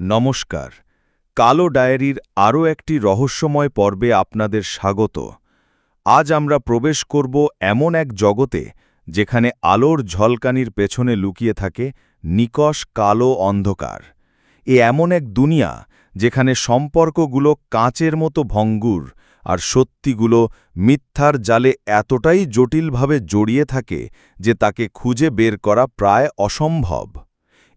নমস্কার। কালো ডায়েরির আরও একটি রহস্যময় পর্বে আপনাদের স্বাগত। আজ আমরা প্রবেশ করব এমন এক জগতে যেখানে আলোর ঝলকানির পেছনে লুকিয়ে থাকে নিকষ কালো অন্ধকার। এ এমন এক দুনিয়া যেখানে সম্পর্কগুলো কাঁচের মতো ভঙ্গুর আর সত্যিগুলো মিথ্যার জালে এতটাই জটিলভাবে জড়িয়ে থাকে যে তাকে খুঁজে বের করা প্রায় অসম্ভব।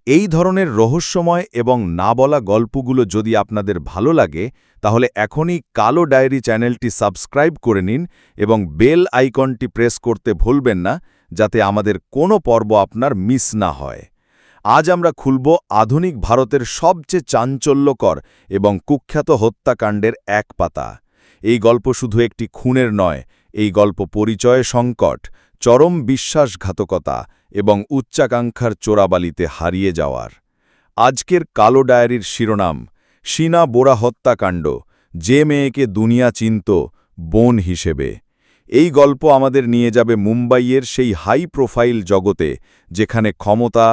এই ধরনের রহস্যময় এবং না বলা গল্পগুলো যদি আপনাদের ভালো লাগে, তাহলে এখনই কালো ডায়েরি চ্যানেলটি সাবস্ক্রাইব করে নিন এবং বেল আইকনটি প্রেস করতে ভুলবেন না, যাতে আমাদের কোনো পর্ব আপনার মিস না হয়। আজ আমরা খুলব আধুনিক ভারতের সবচেয়ে চাঞ্চল্যকর এবং কুখ্যাত হত্যাকাণ্ডের এক পাতা। এই গল্প শুধু একটি খুনের নয়, এই গল্প পরিচয় সংকট চরম বিশ্বাসঘাতকতা এবং উচ্চাকাঙ্ক্ষার চোরাবালিতে হারিয়ে যাওয়ার। আজকের কালো ডায়েরির শিরোনাম, সিনা বোরা হত্যাকাণ্ড, যে মেয়েকে দুনিয়া চিনত, বোন হিসেবে। এই গল্প আমাদের নিয়ে যাবে মুম্বাইয়ের সেই হাই প্রোফাইল জগতে, যেখানে ক্ষমতা,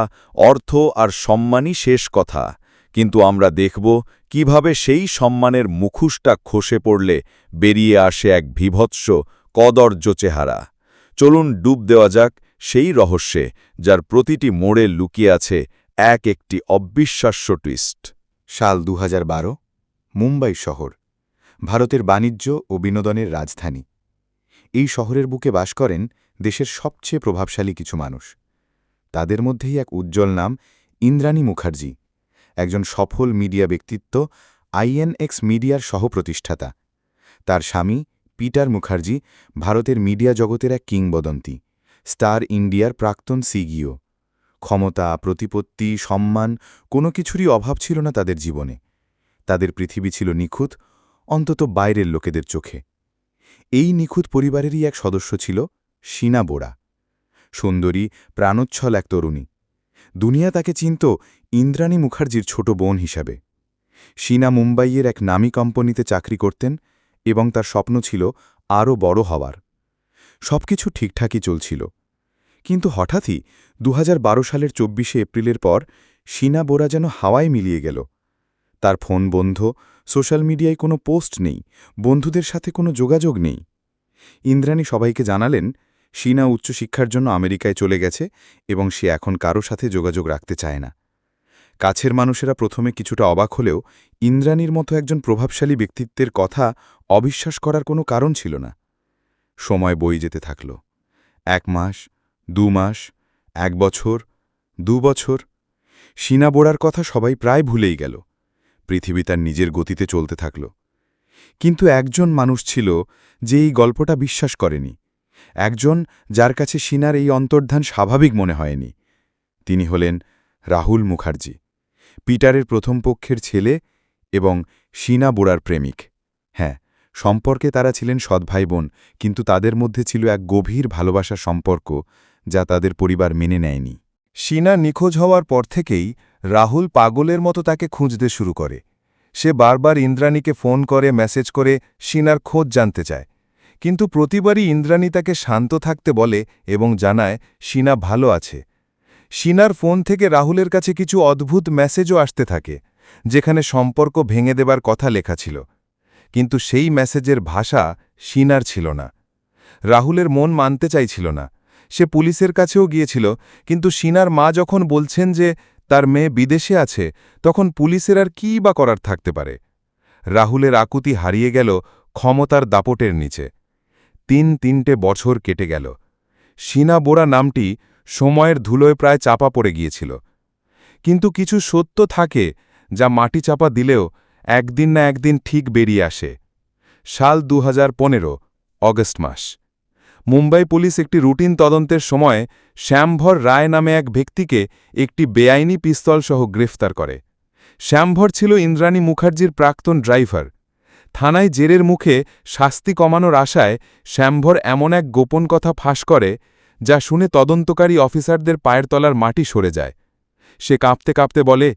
অর্থ আর সম্মানই শেষ কথা। কিন্তু আমরা দেখব কীভাবে সেই সম্মানের মুখোশটা খসে পড়লে বেরিয়ে আসে এক বিভৎস কদর্য চেহারা। চলুন ডুব দেওয়া যাক সেই রহস্যে, যার প্রতিটি মোড়ে লুকিয়ে আছে এক একটি অবিশ্বাস্য টুইস্ট সাল দু হাজার বারো, মুম্বাই শহর, ভারতের বাণিজ্য ও বিনোদনের রাজধানী। এই শহরের বুকে বাস করেন দেশের সবচেয়ে প্রভাবশালী কিছু মানুষ। তাদের মধ্যেই এক উজ্জ্বল নাম ইন্দ্রাণী মুখার্জি, একজন সফল মিডিয়া ব্যক্তিত্ব আইএনএক্স মিডিয়ার সহপ্রতিষ্ঠাতা। তার স্বামী পিটার মুখার্জি ভারতের মিডিয়া জগতের এক কিংবদন্তি, স্টার ইন্ডিয়ার প্রাক্তন সিগিও ক্ষমতা, প্রতিপত্তি, সম্মান কোনো কিছুরই অভাব ছিল না তাদের জীবনে। তাদের পৃথিবী ছিল নিখুঁত, অন্তত বাইরের লোকেদের চোখে। এই নিখুঁত পরিবারেরই এক সদস্য ছিল সিনা বোরা। সুন্দরী, প্রাণোচ্ছল এক তরুণী। দুনিয়া তাকে চিনত ইন্দ্রাণী মুখার্জির ছোট বোন হিসাবে। সিনা মুম্বাইয়ের এক নামী কোম্পানিতে চাকরি করতেন এবং তার স্বপ্ন ছিল আরও বড় হওয়ার। সবকিছু ঠিকঠাকই চলছিল। কিন্তু হঠাৎই দু হাজার বারো সালের চব্বিশে এপ্রিলের পর সিনা বোরা যেন হাওয়ায় মিলিয়ে গেল। তার ফোন বন্ধ, সোশ্যাল মিডিয়ায় কোনো পোস্ট নেই, বন্ধুদের সাথে কোনো যোগাযোগ নেই। ইন্দ্রাণী সবাইকে জানালেন সিনা উচ্চশিক্ষার জন্য আমেরিকায় চলে গেছে এবং সে এখন কারও সাথে যোগাযোগ রাখতে চায় না। কাছের মানুষেরা প্রথমে কিছুটা অবাক হলেও ইন্দ্রাণীর মতো একজন প্রভাবশালী ব্যক্তিত্বের কথা অবিশ্বাস করার কোনো কারণ ছিল না। সময় বই যেতে থাকল। এক মাস, দু মাস, এক বছর, দু বছর, সিনা বোড়ার কথা সবাই প্রায় ভুলেই গেল। পৃথিবী তার নিজের গতিতে চলতে থাকল। কিন্তু একজন মানুষ ছিল যে এই গল্পটা বিশ্বাস করেনি। একজন যার কাছে সিনার এই অন্তর্ধান স্বাভাবিক মনে হয়নি। তিনি হলেন রাহুল মুখার্জি। পিটারের প্রথম পক্ষের ছেলে এবং সিনা বোড়ার প্রেমিক। হ্যাঁ সম্পর্কে তারা ছিলেন সৎভাই বোন কিন্তু তাদের মধ্যে ছিল এক গভীর ভালোবাসার সম্পর্ক যা তাদের পরিবার মেনে নেয়নি। সিনা নিখোঁজ হওয়ার পর থেকেই রাহুল পাগলের মতো তাকে খুঁজতে শুরু করে। সে বারবার ইন্দ্রাণীকে ফোন করে, মেসেজ করে সিনার খোঁজ জানতে চায়। কিন্তু প্রতিবারই ইন্দ্রাণী তাকে শান্ত থাকতে বলে এবং জানায় সিনা ভালো আছে। সিনার ফোন থেকে রাহুলের কাছে কিছু অদ্ভুত মেসেজও আসতে থাকে, যেখানে সম্পর্ক ভেঙে দেবার কথা লেখা ছিল। কিন্তু সেই মেসেজের ভাষা সিনার ছিল না। রাহুলের মন মানতে চাইছিল না। সে পুলিশের কাছেও গিয়েছিল, কিন্তু সিনার মা যখন বলছেন যে তার মেয়ে বিদেশে আছে, তখন পুলিশের আর কী বা করার থাকতে পারে? রাহুলের আকুতি হারিয়ে গেল ক্ষমতার দাপটের নিচে। তিন তিনটে বছর কেটে গেল। সিনা বোরা নামটি সময়ের ধুলোয় প্রায় চাপা পড়ে গিয়েছিল। কিন্তু কিছু সত্য থাকে যা মাটি চাপা দিলেও একদিন না একদিন ঠিক বেরিয়ে আসে। সাল দু হাজার অগস্ট মাস। মুম্বাই পুলিশ একটি রুটিন তদন্তের সময় শ্যামভর রায় নামে এক ব্যক্তিকে একটি বেআইনি পিস্তলসহ গ্রেফতার করে। শ্যামভর ছিল ইন্দ্রাণী মুখার্জির প্রাক্তন ড্রাইভার। থানায় জেরের মুখে শাস্তি কমানোর আশায় শ্যামভর এমন এক গোপন কথা ফাঁস করে যা শুনে তদন্তকারী অফিসারদের পায়ের তলার মাটি সরে যায়। সে কাঁপতে কাঁপতে বলে,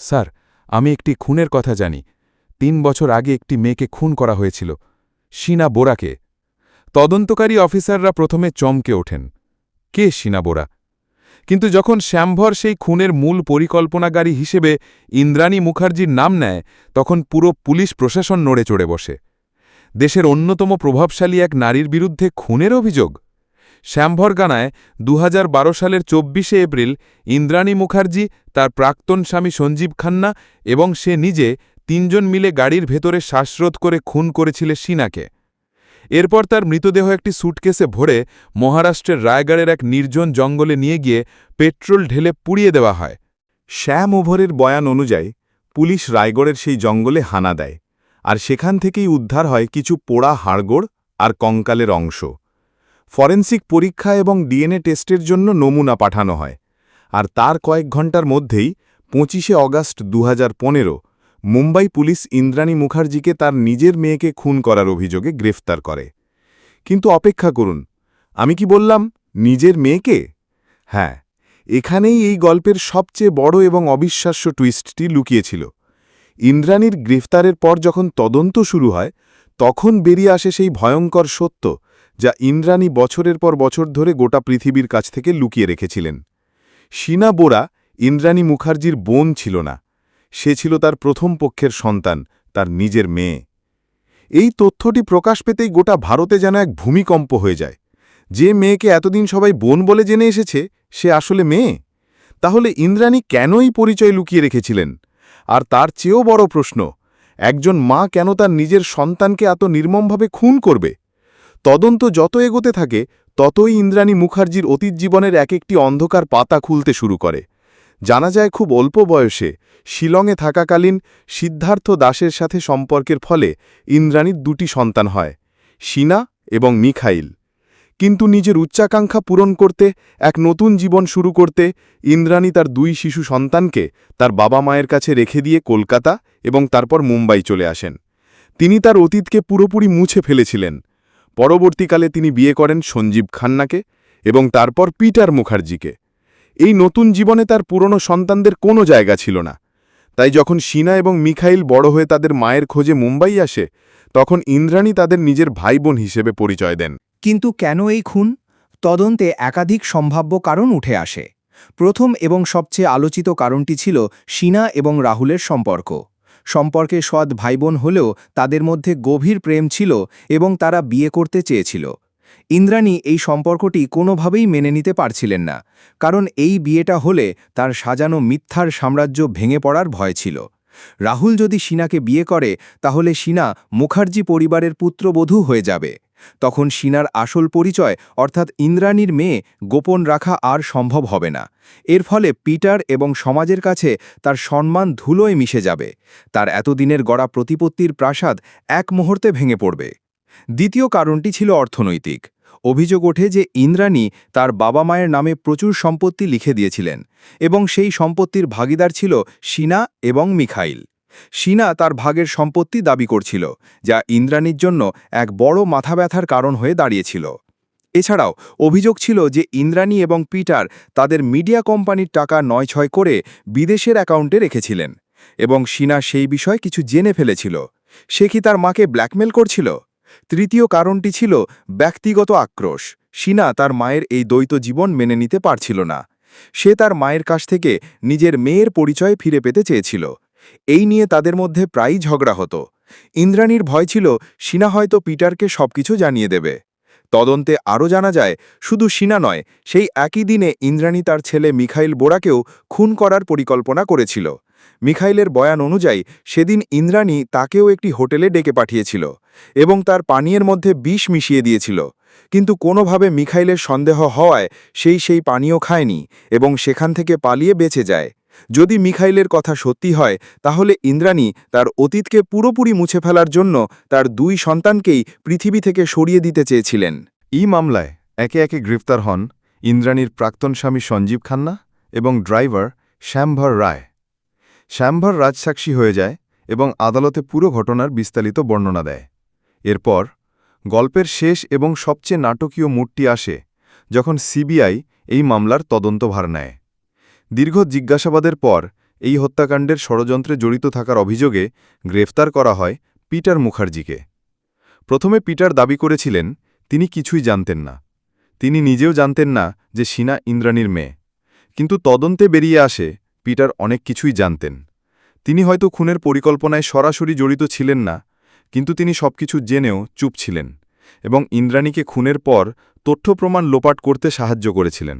স্যার, আমি একটি খুনের কথা জানি। তিন বছর আগে একটি মেয়েকে খুন করা হয়েছিল সিনা বোরাকে। তদন্তকারী অফিসাররা প্রথমে চমকে ওঠেন, কে সিনা বোরা? কিন্তু যখন শ্যামভর সেই খুনের মূল পরিকল্পনাকারী হিসেবে ইন্দ্রাণী মুখার্জির নাম নেয়, তখন পুরো পুলিশ প্রশাসন নড়ে চড়ে বসে। দেশের অন্যতম প্রভাবশালী এক নারীর বিরুদ্ধে খুনের অভিযোগ? শ্যামভর গানায় দু সালের চব্বিশে এপ্রিল ইন্দ্রাণী মুখার্জি, তার প্রাক্তন স্বামী সঞ্জীব খান্না এবং সে নিজে তিনজন মিলে গাড়ির ভেতরে শ্বাসরোধ করে খুন করেছিল সিনাকে। এরপর তার মৃতদেহ একটি সুটকেসে ভরে মহারাষ্ট্রের রায়গড়ের এক নির্জন জঙ্গলে নিয়ে গিয়ে পেট্রোল ঢেলে পুড়িয়ে দেওয়া হয়। শ্যাম ওভরের বয়ান অনুযায়ী, পুলিশ রায়গড়ের সেই জঙ্গলে হানা দেয়, আর সেখান থেকেই উদ্ধার হয় কিছু পোড়া হাড়গোড় আর কঙ্কালের অংশ। ফরেন্সিক পরীক্ষা এবং ডিএনএ টেস্টের জন্য নমুনা পাঠানো হয়। আর তার কয়েক ঘণ্টার মধ্যেই পঁচিশে অগাস্ট দু হাজার পনেরো মুম্বাই পুলিশ ইন্দ্রাণী মুখার্জিকে তার নিজের মেয়েকে খুন করার অভিযোগে গ্রেফতার করে। কিন্তু অপেক্ষা করুন, আমি কি বললাম, নিজের মেয়েকে? হ্যাঁ এখানেই এই গল্পের সবচেয়ে বড় এবং অবিশ্বাস্য টুইস্টটি লুকিয়েছিল। ইন্দ্রাণীর গ্রেফতারের পর যখন তদন্ত শুরু হয়, তখন বেরিয়ে আসে সেই ভয়ঙ্কর সত্য যা ইন্দ্রাণী বছরের পর বছর ধরে গোটা পৃথিবীর কাছ থেকে লুকিয়ে রেখেছিলেন। শিনা বোরা ইন্দ্রাণী মুখার্জির বোন ছিল না। সে ছিল তার প্রথম পক্ষের সন্তান, তার নিজের মেয়ে। এই তথ্যটি প্রকাশ পেতেই গোটা ভারতে যেন এক ভূমিকম্প হয়ে যায়। যে মেয়েকে এতদিন সবাই বোন বলে জেনে এসেছে, সে আসলে মেয়ে? তাহলে ইন্দ্রাণী কেনই পরিচয় লুকিয়ে রেখেছিলেন? আর তার চেয়েও বড় প্রশ্ন, একজন মা কেন তার নিজের সন্তানকে এত নির্মমভাবে খুন করবে? তদন্ত যত এগোতে থাকে, ততই ইন্দ্রাণী মুখার্জির অতীত জীবনের এক একটি অন্ধকার পাতা খুলতে শুরু করে। জানা যায় খুব অল্প বয়সে শিলংয়ে থাকাকালীন সিদ্ধার্থ দাসের সাথে সম্পর্কের ফলে ইন্দ্রাণীর দুটি সন্তান হয় সিনা এবং মিখাইল। কিন্তু নিজের উচ্চাকাঙ্ক্ষা পূরণ করতে, এক নতুন জীবন শুরু করতে ইন্দ্রাণী তার দুই শিশু সন্তানকে তার বাবা মায়ের কাছে রেখে দিয়ে কলকাতা এবং তারপর মুম্বাই চলে আসেন। তিনি তার অতীতকে পুরোপুরি মুছে ফেলেছিলেন। পরবর্তীকালে তিনি বিয়ে করেন সঞ্জীব খান্নাকে এবং তারপর পিটার মুখার্জিকে। এই নতুন জীবনে তার পুরনো সন্তানদের কোনো জায়গা ছিল না। তাই যখন সিনা এবং মিখাইল বড় হয়ে তাদের মায়ের খোঁজে মুম্বাই আসে, তখন ইন্দ্রাণী তাদের নিজের ভাই বোন হিসেবে পরিচয় দেন। কিন্তু কেন এই খুন? তদন্তে একাধিক সম্ভাব্য কারণ উঠে আসে। প্রথম এবং সবচেয়ে আলোচিত কারণটি ছিল সিনা এবং রাহুলের সম্পর্ক। সম্পর্কে সৎ ভাইবোন হলেও তাদের মধ্যে গভীর প্রেম ছিল এবং তারা বিয়ে করতে চেয়েছিল। ইন্দ্রাণী এই সম্পর্কটি কোনোভাবেই মেনে নিতে পারছিলেন না, কারণ এই বিয়েটা হলে তার সাজানো মিথ্যার সাম্রাজ্য ভেঙে পড়ার ভয় ছিল। রাহুল যদি সিনাকে বিয়ে করে, তাহলে সিনা মুখার্জি পরিবারের পুত্রবধূ হয়ে যাবে। তখন সিনার আসল পরিচয়, অর্থাৎ ইন্দ্রাণীর মেয়ে, গোপন রাখা আর সম্ভব হবে না। এর ফলে পিটার এবং সমাজের কাছে তার সম্মান ধুলোয় মিশে যাবে। তার এতদিনের গড়া প্রতিপত্তির প্রাসাদ এক মুহূর্তে ভেঙে পড়বে। দ্বিতীয় কারণটি ছিল অর্থনৈতিক। অভিযোগ ওঠে যে ইন্দ্রাণী তার বাবা মায়ের নামে প্রচুর সম্পত্তি লিখে দিয়েছিলেন এবং সেই সম্পত্তির ভাগিদার ছিল সিনা এবং মিখাইল। সিনা তার ভাগের সম্পত্তি দাবি করছিল, যা ইন্দ্রাণীর জন্য এক বড় মাথা ব্যথার কারণ হয়ে দাঁড়িয়েছিল। এছাড়াও, অভিযোগ ছিল যে ইন্দ্রাণী এবং পিটার তাদের মিডিয়া কোম্পানির টাকা নয় ছয় করে বিদেশের অ্যাকাউন্টে রেখেছিলেন এবং সিনা সেই বিষয়ে কিছু জেনে ফেলেছিল। সে কি তার মাকে ব্ল্যাকমেল করছিল? তৃতীয় কারণটি ছিল ব্যক্তিগত আক্রোশ। সিনা তার মায়ের এই দ্বৈত জীবন মেনে নিতে পারছিল না। সে তার মায়ের কাছ থেকে নিজের মেয়ের পরিচয় ফিরে পেতে চেয়েছিল। এই নিয়ে তাদের মধ্যে প্রায়ই ঝগড়া হতো। ইন্দ্রাণীর ভয় ছিল, সিনা হয়তো পিটারকে সবকিছু জানিয়ে দেবে। তদন্তে আরও জানা যায়, শুধু সিনা নয়, সেই একই দিনে ইন্দ্রাণী তার ছেলে মিখাইল বোরাকেও খুন করার পরিকল্পনা করেছিল। মিখাইলের বয়ান অনুযায়ী, সেদিন ইন্দ্রাণী তাকেও একটি হোটেলে ডেকে পাঠিয়েছিল এবং তার পানীয়ের মধ্যে বিষ মিশিয়ে দিয়েছিল। কিন্তু কোনোভাবে মিখাইলের সন্দেহ হওয়ায় সেই সেই পানীয় খায়নি এবং সেখান থেকে পালিয়ে বেঁচে যায়। যদি মিখাইলের কথা সত্যি হয়, তাহলে ইন্দ্রাণী তার অতীতকে পুরোপুরি মুছে ফেলার জন্য তার দুই সন্তানকেই পৃথিবী থেকে সরিয়ে দিতে চেয়েছিলেন। এই মামলায় একে একে গ্রেফতার হন ইন্দ্রাণীর প্রাক্তন স্বামী সঞ্জীব খান্না এবং ড্রাইভার শ্যামভর রায়। শ্যামভর রাজসাক্ষী হয়ে যায় এবং আদালতে পুরো ঘটনার বিস্তারিত বর্ণনা দেয়। এরপর গল্পের শেষ এবং সবচেয়ে নাটকীয় মুডটি আসে যখন সিবিআই এই মামলার তদন্তভার নেয়। দীর্ঘ জিজ্ঞাসাবাদের পর এই হত্যাকাণ্ডের ষড়যন্ত্রে জড়িত থাকার অভিযোগে গ্রেফতার করা হয় পিটার মুখার্জিকে। প্রথমে পিটার দাবি করেছিলেন, তিনি কিছুই জানতেন না। তিনি নিজেও জানতেন না যে সিনা ইন্দ্রাণীর মেয়ে। কিন্তু তদন্তে বেরিয়ে আসে পিটার অনেক কিছুই জানতেন। তিনি হয়তো খুনের পরিকল্পনায় সরাসরি জড়িত ছিলেন না, কিন্তু তিনি সবকিছু জেনেও চুপ ছিলেন এবং ইন্দ্রাণীকে খুনের পর তথ্য প্রমাণ লোপাট করতে সাহায্য করেছিলেন।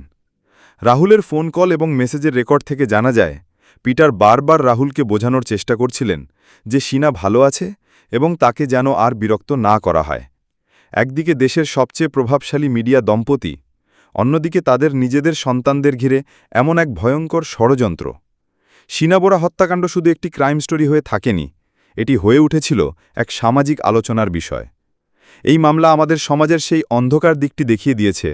রাহুলের ফোন কল এবং মেসেজের রেকর্ড থেকে জানা যায়, পিটার বারবার রাহুলকে বোঝানোর চেষ্টা করছিলেন যে সিনা ভালো আছে এবং তাকে যেন আর বিরক্ত না করা হয়। একদিকে দেশের সবচেয়ে প্রভাবশালী মিডিয়া দম্পতি, অন্যদিকে তাদের নিজেদের সন্তানদের ঘিরে এমন এক ভয়ঙ্কর ষড়যন্ত্র। সিনাবোরা হত্যাকাণ্ড শুধু একটি ক্রাইম স্টোরি হয়ে থাকেনি, এটি হয়ে উঠেছিল এক সামাজিক আলোচনার বিষয়। এই মামলা আমাদের সমাজের সেই অন্ধকার দিকটি দেখিয়ে দিয়েছে,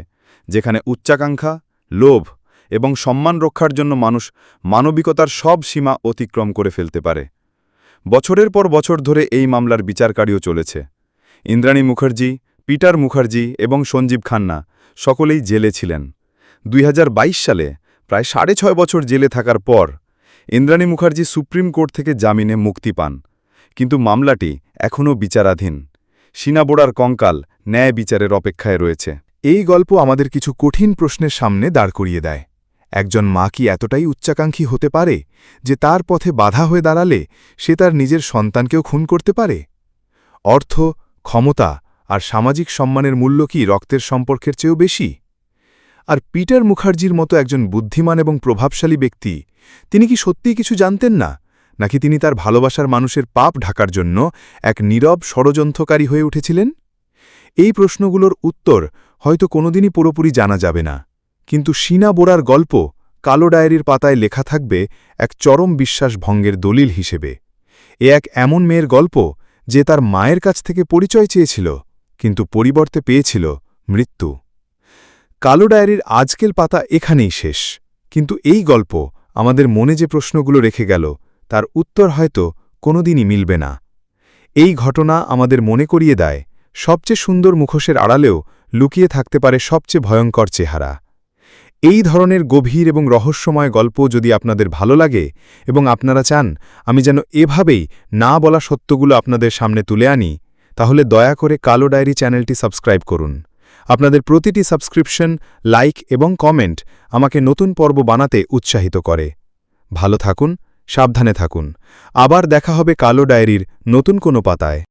যেখানে উচ্চাকাঙ্ক্ষা লোভ এবং সম্মান রক্ষার জন্য মানুষ মানবিকতার সব সীমা অতিক্রম করে ফেলতে পারে। বছরের পর বছর ধরে এই মামলার বিচারকারীও চলেছে। ইন্দ্রাণী মুখার্জি, পিটার মুখার্জি এবং সঞ্জীব খান্না সকলেই জেলে ছিলেন। দুই হাজার বাইশ সালে প্রায় সাড়ে ছয় বছর জেলে থাকার পর ইন্দ্রাণী মুখার্জি সুপ্রিম কোর্ট থেকে জামিনে মুক্তি পান। কিন্তু মামলাটি এখনও বিচারাধীন। সিনাবোড়ার কঙ্কাল ন্যায় বিচারের অপেক্ষায় রয়েছে। এই গল্প আমাদের কিছু কঠিন প্রশ্নের সামনে দাঁড় করিয়ে দেয়। একজন মা কি এতটাই উচ্চাকাঙ্ক্ষী হতে পারে যে তার পথে বাধা হয়ে দাঁড়ালে সে তার নিজের সন্তানকেও খুন করতে পারে? অর্থ, ক্ষমতা আর সামাজিক সম্মানের মূল্য কি রক্তের সম্পর্কের চেয়েও বেশি? আর পিটার মুখার্জির মতো একজন বুদ্ধিমান এবং প্রভাবশালী ব্যক্তি, তিনি কি সত্যিই কিছু জানতেন না? নাকি তিনি তার ভালোবাসার মানুষের পাপ ঢাকার জন্য এক নীরব ষড়যন্ত্রকারী হয়ে উঠেছিলেন? এই প্রশ্নগুলোর উত্তর হয়তো কোনোদিনই পুরোপুরি জানা যাবে না। কিন্তু সিনা বোরার গল্প কালো ডায়েরির পাতায় লেখা থাকবে এক চরম বিশ্বাস ভঙ্গের দলিল হিসেবে। এ এক এমন মেয়ের গল্প যে তার মায়ের কাছ থেকে পরিচয় চেয়েছিল, কিন্তু পরিবর্তে পেয়েছিল মৃত্যু। কালো ডায়েরির আজকের পাতা এখানেই শেষ, কিন্তু এই গল্প আমাদের মনে যে প্রশ্নগুলো রেখে গেল, তার উত্তর হয়তো কোনোদিনই মিলবে না। এই ঘটনা আমাদের মনে করিয়ে দেয়, সবচেয়ে সুন্দর মুখোশের আড়ালেও লুকিয়ে থাকতে পারে সবচেয়ে ভয়ঙ্কর চেহারা। এই ধরনের গভীর এবং রহস্যময় গল্প যদি আপনাদের ভালো লাগে এবং আপনারা চান, আমি যেন এভাবেই না বলা সত্যগুলো আপনাদের সামনে তুলে আনি, তাহলে দয়া করে কালো ডায়েরি চ্যানেলটি সাবস্ক্রাইব করুন। আপনাদের প্রতিটি সাবস্ক্রিপশন, লাইক এবং কমেন্ট আমাকে নতুন পর্ব বানাতে উৎসাহিত করে। ভালো থাকুন, সাবধানে থাকুন। আবার দেখা হবে কালো ডায়েরির নতুন কোনো পাতায়।